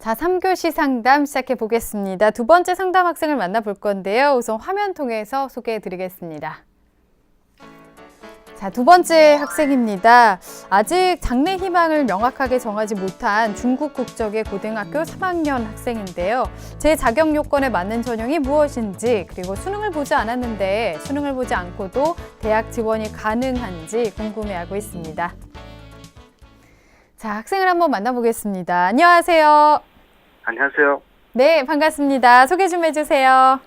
자, 3교시 상담 시작해 보겠습니다. 두 번째 상담 학생을 만나볼 건데요. 우선 화면 통해서 소개해 드리겠습니다. 자, 두 번째 학생입니다. 아직 장래 희망을 명확하게 정하지 못한 중국 국적의 고등학교 3학년 학생인데요. 제 자격 요건에 맞는 전형이 무엇인지, 그리고 수능을 보지 않았는데 수능을 보지 않고도 대학 지원이 가능한지 궁금해하고 있습니다. 자, 학생을 한번 만나보겠습니다. 안녕하세요. 안녕하세요. 네, 반갑습니다. 소개 좀 해주세요.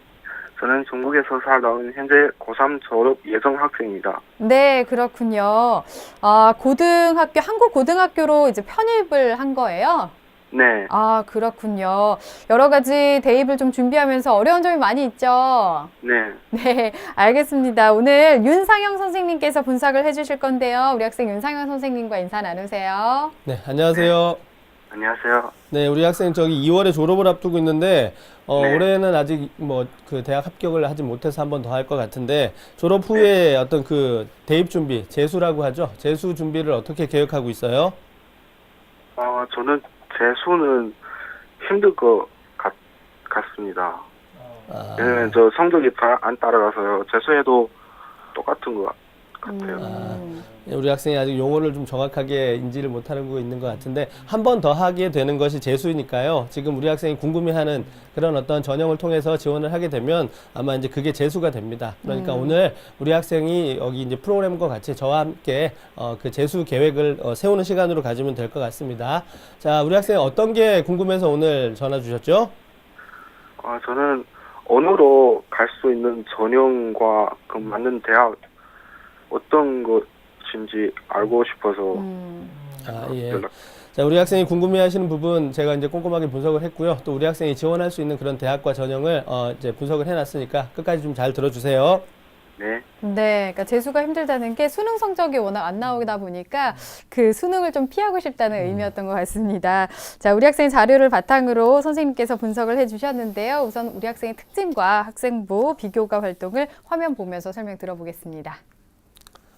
저는 중국에서 살다 온 현재 고3 졸업 예정 학생입니다. 네, 그렇군요. 아, 고등학교, 한국 고등학교로 이제 편입을 한 거예요? 네, 아, 그렇군요. 여러 가지 대입을 좀 준비하면서 어려운 점이 많이 있죠? 네. 네, 알겠습니다. 오늘 윤상영 선생님께서 분석을 해주실 건데요. 우리 학생 윤상영 선생님과 인사 나누세요. 네, 안녕하세요. 안녕하세요. 네, 우리 학생 저기 2월에 졸업을 앞두고 있는데 어, 네. 올해는 아직 뭐 그 대학 합격을 하지 못해서 한 번 더 할 것 같은데 졸업 후에 어떤 그 대입 준비, 재수라고 하죠. 재수 준비를 어떻게 계획하고 있어요? 어, 저는 재수는 힘들 것 같, 같습니다. 아, 왜냐면 저 성적이 다 안 따라가서요. 재수해도 똑같은 것 같아요. 음, 네, 우리 학생이 아직 용어를 좀 정확하게 인지를 못하는 거 있는 것 같은데 한 번 더 하게 되는 것이 재수니까요. 지금 우리 학생이 궁금해하는 그런 어떤 전형을 통해서 지원을 하게 되면 아마 이제 그게 재수가 됩니다. 그러니까 음. 오늘 우리 학생이 여기 이제 프로그램과 같이 저와 함께 어, 그 재수 계획을 어, 세우는 시간으로 가지면 될 것 같습니다. 자, 우리 학생 어떤 게 궁금해서 오늘 전화 주셨죠? 어, 저는 언어로 갈 수 있는 전형과 그 맞는 대학 어떤 것인지 알고 싶어서 음, 아, 예. 연락. 자, 우리 학생이 궁금해하시는 부분 제가 이제 꼼꼼하게 분석을 했고요. 또 우리 학생이 지원할 수 있는 그런 대학과 전형을 어, 이제 분석을 해놨으니까 끝까지 좀 잘 들어주세요. 네, 네, 그러니까 재수가 힘들다는 게 수능 성적이 워낙 안 나오다 보니까 그 수능을 좀 피하고 싶다는 의미였던 것 같습니다. 자, 우리 학생 자료를 바탕으로 선생님께서 분석을 해주셨는데요. 우선 우리 학생의 특징과 학생부 비교과 활동을 화면 보면서 설명 들어보겠습니다.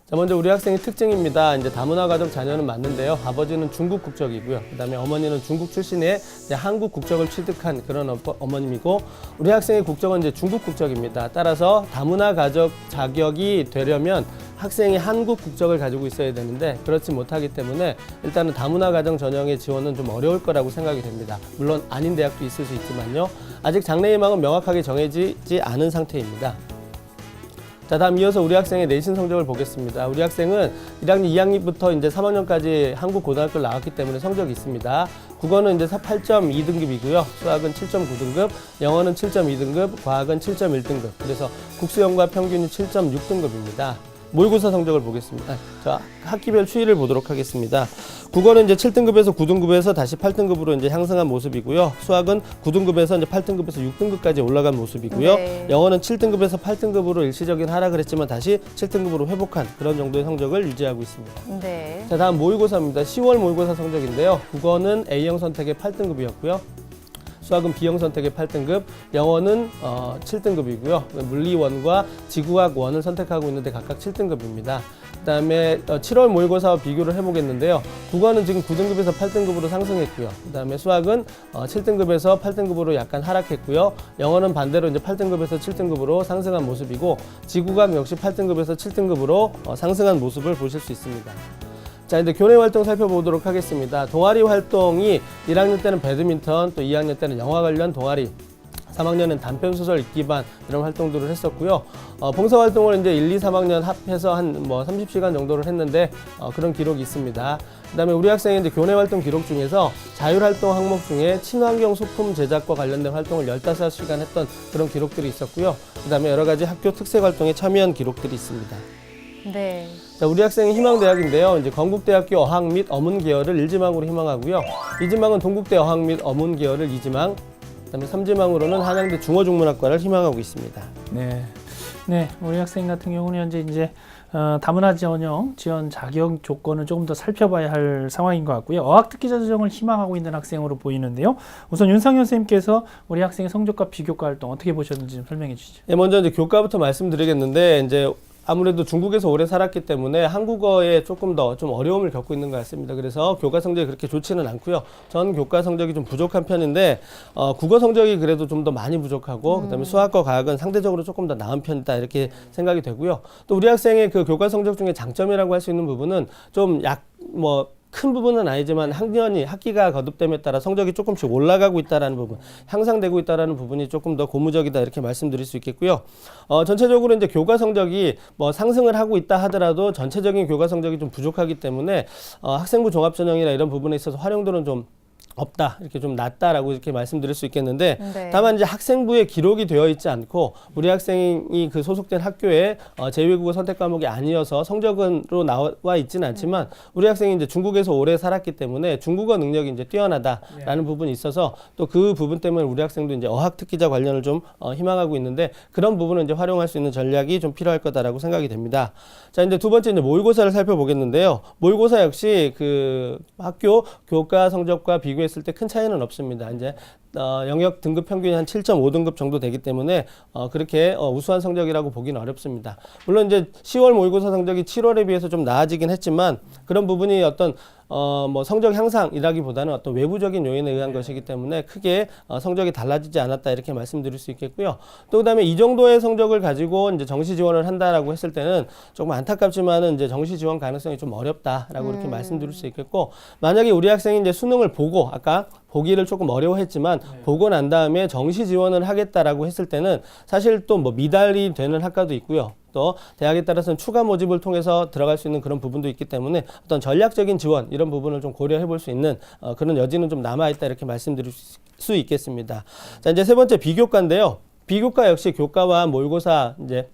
자, 먼저 우리 학생의 특징입니다. 이제 다문화 가족 자녀는 맞는데요. 아버지는 중국 국적이고요. 그다음에 어머니는 중국 출신의 한국 국적을 취득한 그런 어, 어머님이고 우리 학생의 국적은 이제 중국 국적입니다. 따라서 다문화 가족 자격이 되려면 학생이 한국 국적을 가지고 있어야 되는데 그렇지 못하기 때문에 일단은 다문화 가정 전형의 지원은 좀 어려울 거라고 생각이 됩니다. 물론 아닌 대학도 있을 수 있지만요. 아직 장래 희망은 명확하게 정해지지 않은 상태입니다. 자, 다음 이어서 우리 학생의 내신 성적을 보겠습니다. 우리 학생은 1학년 2학년부터 이제 3학년까지 한국 고등학교를 나왔기 때문에 성적이 있습니다. 국어는 이제 8.2등급이고요. 수학은 7.9등급, 영어는 7.2등급, 과학은 7.1등급. 그래서 국수영과 평균이 7.6등급입니다. 모의고사 성적을 보겠습니다. 아, 자, 학기별 추이를 보도록 하겠습니다. 국어는 이제 7등급에서 9등급에서 다시 8등급으로 이제 향상한 모습이고요. 수학은 9등급에서 이제 8등급에서 6등급까지 올라간 모습이고요. 네. 영어는 7등급에서 8등급으로 일시적인 하락을 했지만 다시 7등급으로 회복한 그런 정도의 성적을 유지하고 있습니다. 네. 자, 다음 모의고사입니다. 10월 모의고사 성적인데요. 국어는 A형 선택의 8등급이었고요. 수학은 B형 선택의 8등급, 영어는 어, 7등급이고요. 물리원과 지구학원을 선택하고 있는데 각각 7등급입니다. 그다음에 어, 7월 모의고사와 비교를 해보겠는데요. 국어는 지금 9등급에서 8등급으로 상승했고요. 그다음에 수학은 어, 7등급에서 8등급으로 약간 하락했고요. 영어는 반대로 이제 8등급에서 7등급으로 상승한 모습이고 지구학 역시 8등급에서 7등급으로 어, 상승한 모습을 보실 수 있습니다. 자, 이제 교내 활동 살펴보도록 하겠습니다. 동아리 활동이 1학년 때는 배드민턴, 또 2학년 때는 영화 관련 동아리, 3학년은 단편 소설 읽기 반 이런 활동들을 했었고요. 어, 봉사 활동을 이제 1, 2, 3학년 합해서 한 뭐 30시간 정도를 했는데 어, 그런 기록이 있습니다. 그다음에 우리 학생이 이제 교내 활동 기록 중에서 자율 활동 항목 중에 친환경 소품 제작과 관련된 활동을 15시간 했던 그런 기록들이 있었고요. 그다음에 여러 가지 학교 특색 활동에 참여한 기록들이 있습니다. 네. 자, 우리 학생은 희망대학인데요. 이제 건국대학교 어학 및 어문 계열을 1지망으로 희망하고요. 2지망은 동국대 어학 및 어문 계열을 2지망, 그다음에 3지망으로는 한양대 중어중문학과를 희망하고 있습니다. 네. 네, 우리 학생 같은 경우는 현재 이제 어, 다문화 전형 지원 자격 조건을 조금 더 살펴봐야 할 상황인 것 같고요. 어학 특기자 전형을 희망하고 있는 학생으로 보이는데요. 우선 윤상현 선생님께서 우리 학생의 성적과 비교과 활동 어떻게 보셨는지 좀 설명해 주시죠. 예, 먼저 이제 교과부터 말씀드리겠는데 이제 아무래도 중국에서 오래 살았기 때문에 한국어에 조금 더 좀 어려움을 겪고 있는 것 같습니다. 그래서 교과 성적이 그렇게 좋지는 않고요. 전 교과 성적이 좀 부족한 편인데 어, 국어 성적이 그래도 좀 더 많이 부족하고 그다음에 수학과 과학은 상대적으로 조금 더 나은 편이다 이렇게 생각이 되고요. 또 우리 학생의 그 교과 성적 중에 장점이라고 할 수 있는 부분은 좀 약 뭐 큰 부분은 아니지만 학년이 학기가 거듭됨에 따라 성적이 조금씩 올라가고 있다라는 부분, 향상되고 있다라는 부분이 조금 더 고무적이다 이렇게 말씀드릴 수 있겠고요. 어, 전체적으로 이제 교과 성적이 뭐 상승을 하고 있다 하더라도 전체적인 교과 성적이 좀 부족하기 때문에 어, 학생부 종합 전형이나 이런 부분에 있어서 활용도는 좀 없다 이렇게 좀 낮다라고 이렇게 말씀드릴 수 있겠는데 네. 다만 이제 학생부에 기록이 되어 있지 않고 우리 학생이 그 소속된 학교에 어, 제2외국어 선택 과목이 아니어서 성적으로 나와 있지는 않지만 우리 학생이 이제 중국에서 오래 살았기 때문에 중국어 능력이 이제 뛰어나다라는 부분이 있어서 또 그 부분 때문에 우리 학생도 이제 어학 특기자 관련을 좀 어, 희망하고 있는데 그런 부분은 이제 활용할 수 있는 전략이 좀 필요할 거다라고 생각이 됩니다. 자 이제 두 번째 이제 모의고사를 살펴보겠는데요. 모의고사 역시 그 학교 교과 성적과 비교 했을 때 큰 차이는 없습니다. 이제 어, 영역 등급 평균이 한 7.5등급 정도 되기 때문에 어, 그렇게 어, 우수한 성적이라고 보기는 어렵습니다. 물론 이제 10월 모의고사 성적이 7월에 비해서 좀 나아지긴 했지만 그런 부분이 어떤 어, 뭐 성적 향상이라기보다는 어떤 외부적인 요인에 의한 것이기 때문에 크게 어, 성적이 달라지지 않았다 이렇게 말씀드릴 수 있겠고요. 또 그다음에 이 정도의 성적을 가지고 이제 정시 지원을 한다라고 했을 때는 조금 안타깝지만은 이제 정시 지원 가능성이 좀 어렵다라고 이렇게 말씀드릴 수 있겠고 만약에 우리 학생이 이제 수능을 보고 아까 보기를 조금 어려워했지만 보고 난 다음에 정시 지원을 하겠다라고 했을 때는 사실 또 뭐 미달이 되는 학과도 있고요. 또 대학에 따라서는 추가 모집을 통해서 들어갈 수 있는 그런 부분도 있기 때문에 어떤 전략적인 지원 이런 부분을 좀 고려해 볼 수 있는 어, 그런 여지는 좀 남아 있다 이렇게 말씀드릴 수- 수 있겠습니다. 자 이제 세 번째 비교과인데요. 비교과 역시 교과와 모의고사 이제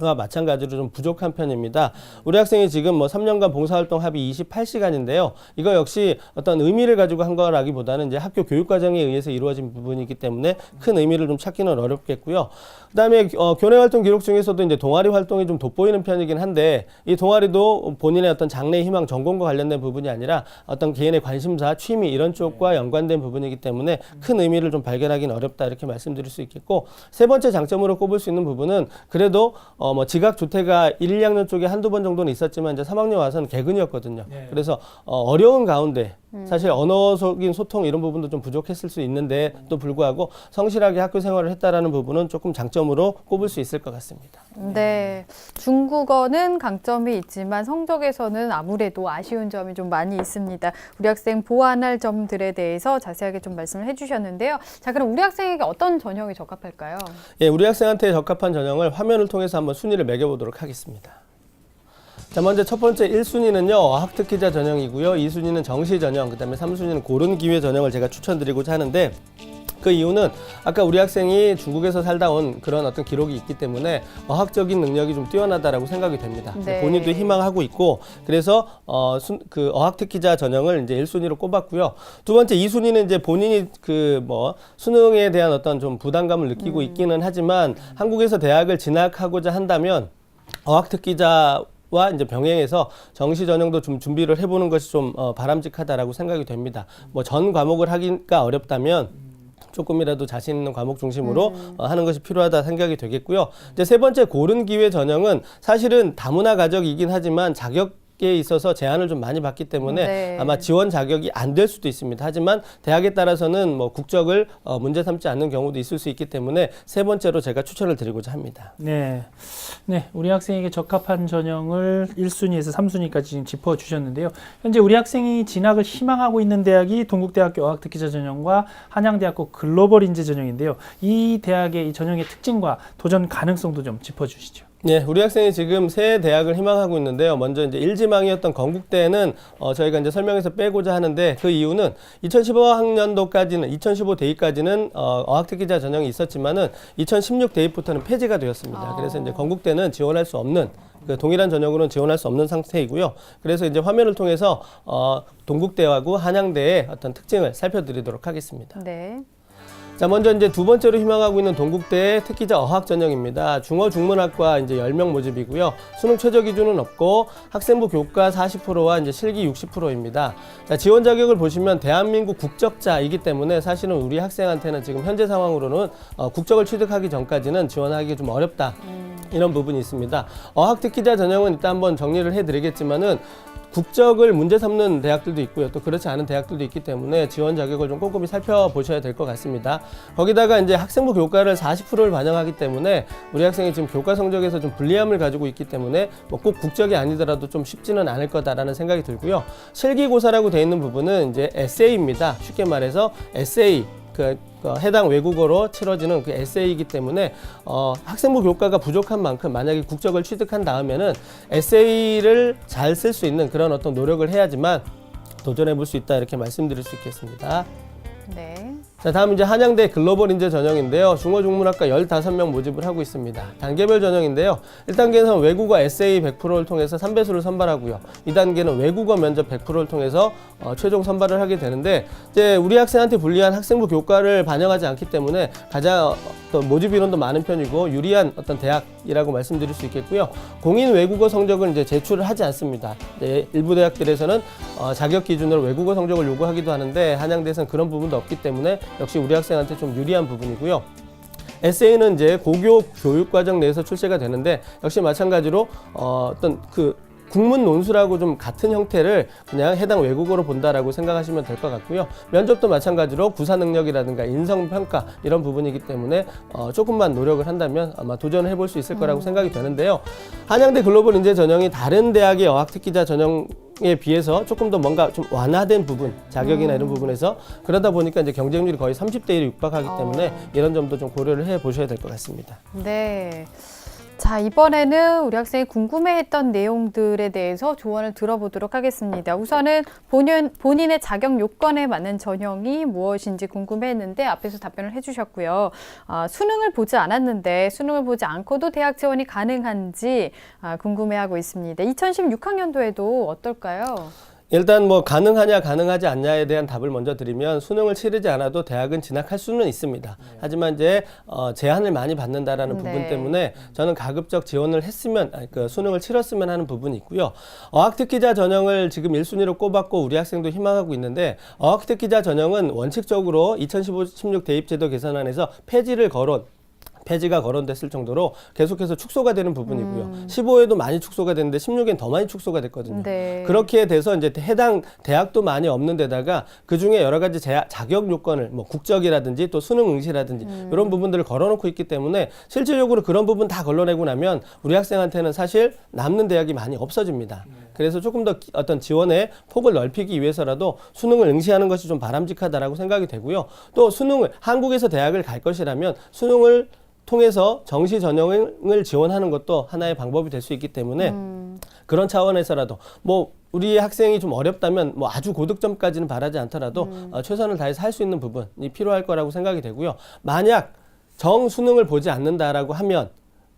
와 마찬가지로 좀 부족한 편입니다. 우리 학생이 지금 뭐 3년간 봉사활동 합이 28시간인데요. 이거 역시 어떤 의미를 가지고 한 거라기보다는 이제 학교 교육과정에 의해서 이루어진 부분이기 때문에 큰 의미를 좀 찾기는 어렵겠고요. 그다음에 어, 교내 활동 기록 중에서도 이제 동아리 활동이 좀 돋보이는 편이긴 한데 이 동아리도 본인의 어떤 장래 희망 전공과 관련된 부분이 아니라 어떤 개인의 관심사, 취미 이런 쪽과 연관된 부분이기 때문에 큰 의미를 좀 발견하기는 어렵다 이렇게 말씀드릴 수 있겠고 세 번째 장점으로 꼽을 수 있는 부분은 그래도 어뭐 지각 조퇴가 1, 2학년 쪽에 한두 번 정도는 있었지만 이제 3학년 와서는 개근이었거든요. 그래서 어 어려운 가운데 사실 언어적인 소통 이런 부분도 좀 부족했을 수 있는데 또 불구하고 성실하게 학교 생활을 했다라는 부분은 조금 장점으로 꼽을 수 있을 것 같습니다. 네. 중국어는 강점이 있지만 성적에서는 아무래도 아쉬운 점이 좀 많이 있습니다. 우리 학생 보완할 점들에 대해서 자세하게 좀 말씀을 해주셨는데요. 자, 그럼 우리 학생에게 어떤 전형이 적합할까요? 예, 우리 학생한테 적합한 전형을 화면을 통해서 한번 순위를 매겨보도록 하겠습니다. 자, 먼저 첫 번째 1순위는요, 어학특기자 전형이고요. 2순위는 정시 전형, 그 다음에 3순위는 고른 기회 전형을 제가 추천드리고자 하는데, 그 이유는 아까 우리 학생이 중국에서 살다 온 그런 어떤 기록이 있기 때문에 어학적인 능력이 좀 뛰어나다라고 생각이 됩니다. 네. 본인도 희망하고 있고 그래서 어, 순, 그 어학 특기자 전형을 이제 1순위로 꼽았고요. 두 번째 2순위는 이제 본인이 그 뭐 수능에 대한 어떤 좀 부담감을 느끼고 있기는 하지만 한국에서 대학을 진학하고자 한다면 어학 특기자 와 이제 병행해서 정시 전형도 좀 준비를 해보는 것이 좀 어, 바람직하다라고 생각이 됩니다. 뭐 전 과목을 하기가 어렵다면 조금이라도 자신 있는 과목 중심으로 어, 하는 것이 필요하다 생각이 되겠고요. 이제 세 번째 고른 기회 전형은 사실은 다문화 가정이긴 하지만 자격 에 있어서 제한을 좀 많이 받기 때문에 네. 아마 지원 자격이 안 될 수도 있습니다. 하지만 대학에 따라서는 뭐 국적을 어, 문제 삼지 않는 경우도 있을 수 있기 때문에 세 번째로 제가 추천을 드리고자 합니다. 네. 네, 우리 학생에게 적합한 전형을 1순위에서 3순위까지 지금 짚어 주셨는데요. 현재 우리 학생이 진학을 희망하고 있는 대학이 동국대학교 어학특기자 전형과 한양대학교 글로벌 인재 전형인데요. 이 대학의 이 전형의 특징과 도전 가능성도 좀 짚어 주시죠. 네, 우리 학생이 지금 새 대학을 희망하고 있는데요. 먼저 이제 일지망이었던 건국대는 어, 저희가 이제 설명해서 빼고자 하는데 그 이유는 2015학년도까지는 2015 대입까지는 어, 어학특기자 전형이 있었지만은 2016 대입부터는 폐지가 되었습니다. 아. 그래서 이제 건국대는 지원할 수 없는 그 동일한 전형으로는 지원할 수 없는 상태이고요. 그래서 이제 화면을 통해서 어, 동국대하고 한양대의 어떤 특징을 살펴드리도록 하겠습니다. 네. 자, 먼저 이제 두 번째로 희망하고 있는 동국대의 특기자 어학 전형입니다. 중어 중문학과 이제 10명 모집이고요. 수능 최저 기준은 없고 학생부 교과 40%와 이제 실기 60%입니다. 자, 지원 자격을 보시면 대한민국 국적자이기 때문에 사실은 우리 학생한테는 지금 현재 상황으로는 어, 국적을 취득하기 전까지는 지원하기 좀 어렵다. 이런 부분이 있습니다. 어학 특기자 전형은 일단 한번 정리를 해드리겠지만은 국적을 문제 삼는 대학들도 있고요. 또 그렇지 않은 대학들도 있기 때문에 지원 자격을 좀 꼼꼼히 살펴보셔야 될 것 같습니다. 거기다가 이제 학생부 교과를 40%를 반영하기 때문에 우리 학생이 지금 교과 성적에서 좀 불리함을 가지고 있기 때문에 뭐 꼭 국적이 아니더라도 좀 쉽지는 않을 거다라는 생각이 들고요. 실기고사라고 되어 있는 부분은 이제 에세이입니다. 쉽게 말해서 에세이 그, 그 해당 외국어로 치러지는 그 에세이이기 때문에 어, 학생부 교과가 부족한 만큼 만약에 국적을 취득한 다음에는 에세이를 잘 쓸 수 있는 그런 어떤 노력을 해야지만 도전해 볼 수 있다 이렇게 말씀드릴 수 있겠습니다. 네. 자, 다음 이제 한양대 글로벌 인재 전형인데요. 중어 중문학과 15명 모집을 하고 있습니다. 단계별 전형인데요. 1단계에서는 외국어 에세이 100%를 통해서 3배수를 선발하고요. 2단계는 외국어 면접 100%를 통해서 어, 최종 선발을 하게 되는데 이제 우리 학생한테 불리한 학생부 교과를 반영하지 않기 때문에 가장 어떤 모집 인원도 많은 편이고 유리한 어떤 대학이라고 말씀드릴 수 있겠고요. 공인 외국어 성적을 이제 제출을 하지 않습니다. 이제 일부 대학들에서는 어, 자격 기준으로 외국어 성적을 요구하기도 하는데 한양대에서는 그런 부분도 없기 때문에 역시 우리 학생한테 좀 유리한 부분이고요. 에세이는 이제 고교 교육 과정 내에서 출제가 되는데 역시 마찬가지로 어, 어떤 그 국문 논술하고 좀 같은 형태를 그냥 해당 외국어로 본다라고 생각하시면 될 것 같고요. 면접도 마찬가지로 구사 능력이라든가 인성 평가 이런 부분이기 때문에 어, 조금만 노력을 한다면 아마 도전을 해볼 수 있을 거라고 생각이 되는데요. 한양대 글로벌 인재 전형이 다른 대학의 어학 특기자 전형 에 비해서 조금 더 뭔가 좀 완화된 부분, 자격이나 이런 부분에서 그러다 보니까 이제 경쟁률이 거의 30대 1에 육박하기 때문에 이런 점도 좀 고려를 해 보셔야 될 것 같습니다. 네. 자, 이번에는 우리 학생이 궁금해했던 내용들에 대해서 조언을 들어보도록 하겠습니다. 우선은 본인, 본인의 자격 요건에 맞는 전형이 무엇인지 궁금해했는데 앞에서 답변을 해주셨고요. 아, 수능을 보지 않았는데 수능을 보지 않고도 대학 지원이 가능한지 아, 궁금해하고 있습니다. 2016학년도에도 어떨까요? 일단 뭐 가능하냐 가능하지 않냐에 대한 답을 먼저 드리면 수능을 치르지 않아도 대학은 진학할 수는 있습니다. 하지만 이제 어, 제한을 많이 받는다라는 부분 네. 때문에 저는 가급적 지원을 했으면 아니, 그 수능을 치렀으면 하는 부분이 있고요. 어학특기자 전형을 지금 1순위로 꼽았고 우리 학생도 희망하고 있는데 어학특기자 전형은 원칙적으로 2015-16 대입제도 개선안에서 폐지를 거론 폐지가 거론됐을 정도로 계속해서 축소가 되는 부분이고요. 15에도 많이 축소가 됐는데 16에는 더 많이 축소가 됐거든요. 네. 그렇게 돼서 이제 해당 대학도 많이 없는 데다가 그 중에 여러 가지 제- 자격 요건을 뭐 국적이라든지 또 수능 응시라든지 이런 부분들을 걸어놓고 있기 때문에 실질적으로 그런 부분 다 걸러내고 나면 우리 학생한테는 사실 남는 대학이 많이 없어집니다. 그래서 조금 더 기- 어떤 지원의 폭을 넓히기 위해서라도 수능을 응시하는 것이 좀 바람직하다라고 생각이 되고요. 또 수능을 한국에서 대학을 갈 것이라면 수능을 통해서 정시 전형을 지원하는 것도 하나의 방법이 될 수 있기 때문에 그런 차원에서라도 뭐 우리 학생이 좀 어렵다면 뭐 아주 고득점까지는 바라지 않더라도 어, 최선을 다해서 할 수 있는 부분이 필요할 거라고 생각이 되고요. 만약 정 수능을 보지 않는다라고 하면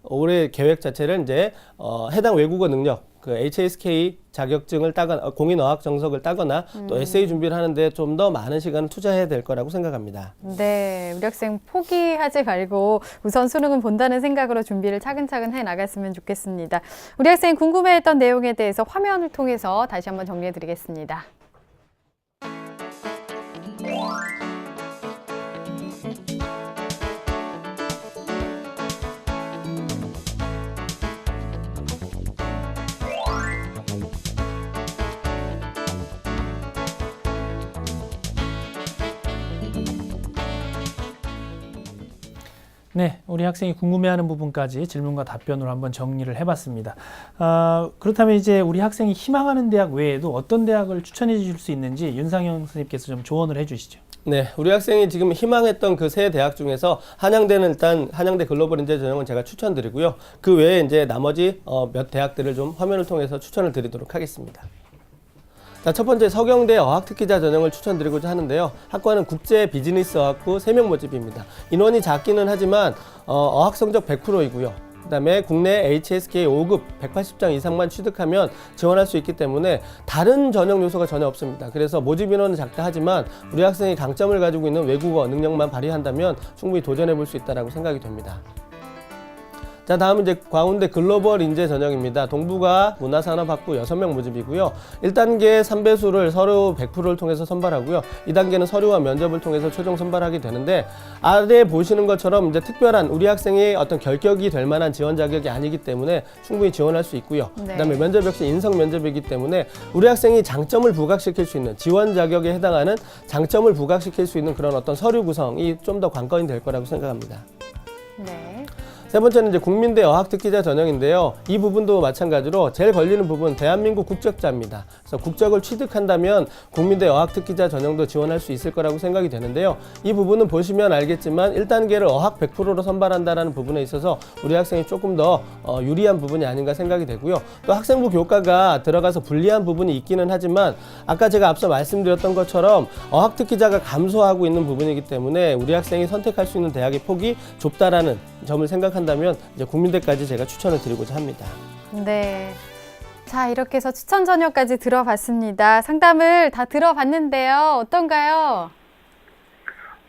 올해 계획 자체를 이제 어, 해당 외국어 능력 그 HSK 자격증을 따거나 어, 공인 어학 정석을 따거나 또 에세이 준비를 하는데 좀 더 많은 시간을 투자해야 될 거라고 생각합니다. 네, 우리 학생 포기하지 말고 우선 수능은 본다는 생각으로 준비를 차근차근 해 나갔으면 좋겠습니다. 우리 학생 궁금해했던 내용에 대해서 화면을 통해서 다시 한번 정리해 드리겠습니다. 네, 우리 학생이 궁금해하는 부분까지 질문과 답변으로 한번 정리를 해봤습니다. 아, 그렇다면 이제 우리 학생이 희망하는 대학 외에도 어떤 대학을 추천해 주실 수 있는지 윤상현 선생님께서 좀 조언을 해주시죠. 네, 우리 학생이 지금 희망했던 그 세 대학 중에서 한양대는 일단 한양대 글로벌 인재 전형은 제가 추천드리고요. 그 외에 이제 나머지 어, 몇 대학들을 좀 화면을 통해서 추천을 드리도록 하겠습니다. 자, 첫 번째 서경대 어학특기자 전형을 추천드리고자 하는데요. 학과는 국제 비즈니스학부 3명 모집입니다. 인원이 작기는 하지만 어, 어학 성적 100%이고요. 그다음에 국내 HSK 5급 180장 이상만 취득하면 지원할 수 있기 때문에 다른 전형 요소가 전혀 없습니다. 그래서 모집 인원은 작다 하지만 우리 학생이 강점을 가지고 있는 외국어 능력만 발휘한다면 충분히 도전해 볼 수 있다라고 생각이 됩니다. 자, 다음은 이제 광운대 글로벌 인재 전형입니다. 동부가 문화산업학부 6명 모집이고요. 1단계 3배수를 서류 100%를 통해서 선발하고요. 2단계는 서류와 면접을 통해서 최종 선발하게 되는데 아래 보시는 것처럼 이제 특별한 우리 학생의 어떤 결격이 될 만한 지원 자격이 아니기 때문에 충분히 지원할 수 있고요. 네. 그다음에 면접 역시 인성 면접이기 때문에 우리 학생이 장점을 부각시킬 수 있는 지원 자격에 해당하는 장점을 부각시킬 수 있는 그런 어떤 서류 구성이 좀 더 관건이 될 거라고 생각합니다. 네. 세 번째는 이제 국민대 어학특기자 전형인데요. 이 부분도 마찬가지로 제일 걸리는 부분 대한민국 국적자입니다. 그래서 국적을 취득한다면 국민대 어학특기자 전형도 지원할 수 있을 거라고 생각이 되는데요. 이 부분은 보시면 알겠지만 1단계를 어학 100%로 선발한다라는 부분에 있어서 우리 학생이 조금 더 어, 유리한 부분이 아닌가 생각이 되고요. 또 학생부 교과가 들어가서 불리한 부분이 있기는 하지만 아까 제가 앞서 말씀드렸던 것처럼 어학특기자가 감소하고 있는 부분이기 때문에 우리 학생이 선택할 수 있는 대학의 폭이 좁다라는 점을 생각 한다면 이제 국민대까지 제가 추천을 드리고자 합니다. 네. 자, 이렇게 해서 추천 전형까지 들어봤습니다. 상담을 다 들어봤는데요. 어떤가요?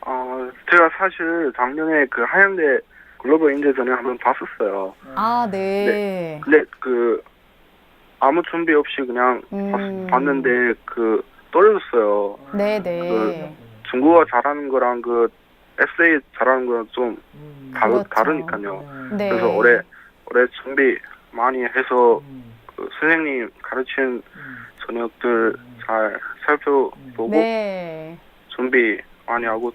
어, 제가 사실 작년에 그 한양대 글로벌 인재 전형 한번 봤었어요. 아, 네. 근데 그 아무 준비 없이 그냥 음. 봤, 는데 그 떨어졌어요. 네, 네. 중국어 잘하는 거랑 그 에세이 잘하는 거랑 좀 다르, 그렇죠. 다르니까요. 네. 그래서 올해 올해 준비 많이 해서 그 선생님 가르친 저녁들 잘 살펴보고 네. 준비 많이 하고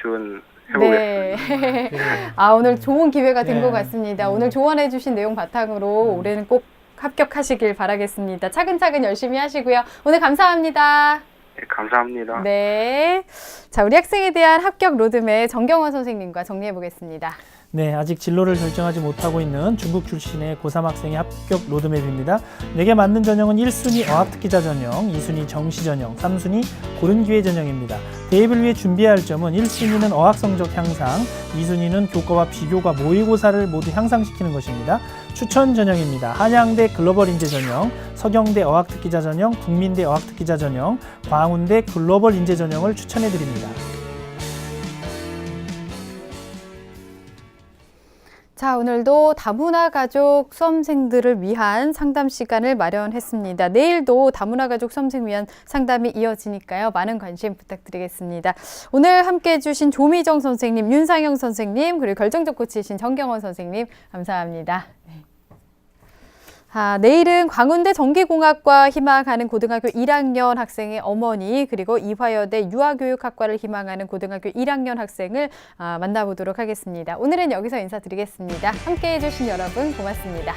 지원해보겠습니다. 네. 아, 오늘 좋은 기회가 된 네. 것 같습니다. 오늘 조언해 주신 내용 바탕으로 올해는 꼭 합격하시길 바라겠습니다. 차근차근 열심히 하시고요. 오늘 감사합니다. 네, 감사합니다. 네. 자, 우리 학생에 대한 합격 로드맵 정경원 선생님과 정리해 보겠습니다. 네, 아직 진로를 결정하지 못하고 있는 중국 출신의 고3 학생의 합격 로드맵입니다. 내게 맞는 전형은 1순위 어학특기자 전형, 2순위 정시 전형, 3순위 고른 기회 전형입니다. 대입을 위해 준비해야 할 점은 1순위는 어학 성적 향상, 2순위는 교과와 비교과 모의고사를 모두 향상시키는 것입니다. 추천 전형입니다. 한양대 글로벌 인재 전형, 서경대 어학특기자 전형, 국민대 어학특기자 전형, 광운대 글로벌 인재 전형을 추천해 드립니다. 자, 오늘도 다문화 가족 수험생들을 위한 상담 시간을 마련했습니다. 내일도 다문화 가족 수험생 위한 상담이 이어지니까요. 많은 관심 부탁드리겠습니다. 오늘 함께 해주신 조미정 선생님, 윤상영 선생님, 그리고 결정적 코치이신 정경원 선생님, 감사합니다. 네. 아, 내일은 광운대 전기공학과 희망하는 고등학교 1학년 학생의 어머니 그리고 이화여대 유아교육학과를 희망하는 고등학교 1학년 학생을 아, 만나보도록 하겠습니다. 오늘은 여기서 인사드리겠습니다. 함께해 주신 여러분 고맙습니다.